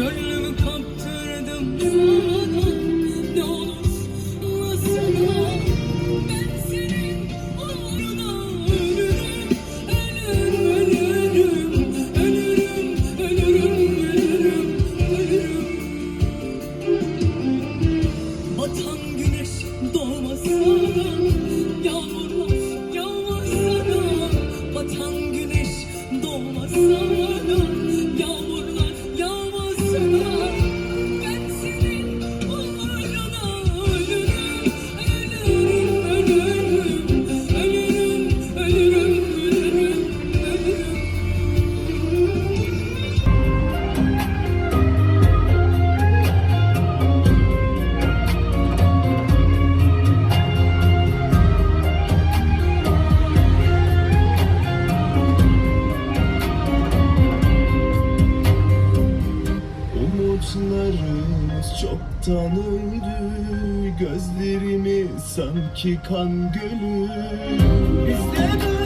Gönlümü kaptırdım sana. Ne olur Ben senin uğruna ölürüm. Ölürüm, ölürüm Ölürüm, ölürüm, ölürüm, Batan güneş doğmasana Umutlarımız çoktan öldü Gözlerimi sanki kan gölü. Biz de böyle